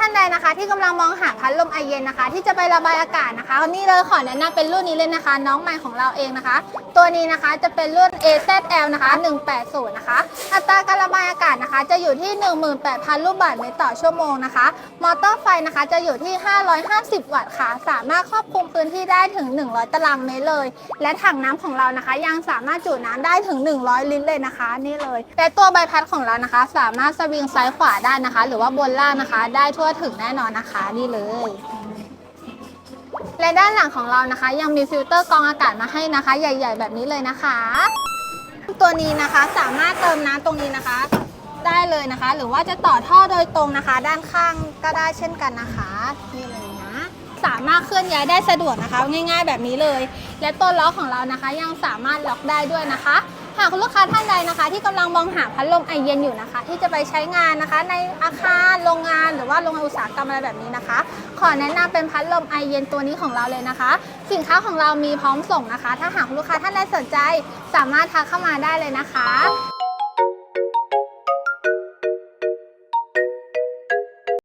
ท่านใดนะคะ ที่กำลังมองหาพัดลมไอเย็นนะคะ ที่จะไประบายอากาศนะคะนี่เลยขอแนะนำเป็นรุ่นนี้เลยนะคะ น้องใหม่ของเราเองนะคะ ตัวนี้นะคะจะเป็นรุ่น AZL นะคะ180นะคะอัตราการระบายอากาศนะคะ จะอยู่ที่ 18,000 ลูกบาศก์เมตรต่อชั่วโมงนะคะ มอเตอร์ไฟนะคะจะอยู่ที่ 550 วัตต์ค่ะ สามารถครอบคลุมพื้นที่ได้ถึง 100 ตารางเมตรเลย และถังน้ำของเรานะคะ ยังสามารถจุน้ำได้ถึง 100 ลิตรเลยนะคะ นี่เลยแต่ตัวใบพัดของเรานะคะ สามารถสวิงซ้ายขวาได้นะคะ หรือว่าบนล่างนะคะ ได้ทั่วถึงแน่นอนนะคะนี่เลย และด้านหลังของเรานะคะ ยังมีฟิลเตอร์กรองอากาศมาให้นะคะ ใหญ่ ๆ แบบนี้เลยนะคะ ตัวนี้นะคะสามารถเติมน้ำตรงนี้นะคะ ได้เลยนะคะ หรือว่าจะต่อท่อโดยตรงนะคะ ด้านข้างก็ได้เช่นกันนะคะนี่เลยนะสามารถเคลื่อนย้ายได้สะดวกนะคะ ง่าย ๆ แบบนี้เลย และตัวล้อกของเรานะคะ ยังสามารถล็อกได้ด้วยนะคะ หากคุณลูกค้าท่านใดนะคะ ที่กำลังมองหาพัดลมไอเย็นอยู่นะคะ ที่จะไปใช้งานนะคะ ในอาคารโรงงานหรือว่าโรงงานอุตสาหกรรมอะไรแบบนี้นะคะ ขอแนะนำเป็นพัดลมไอเย็นตัวนี้ของเราเลยนะคะ สินค้าของเรามีพร้อมส่งนะคะ ถ้าหากลูกค้าท่านใดสนใจ สามารถทักเข้ามาได้เลยนะคะ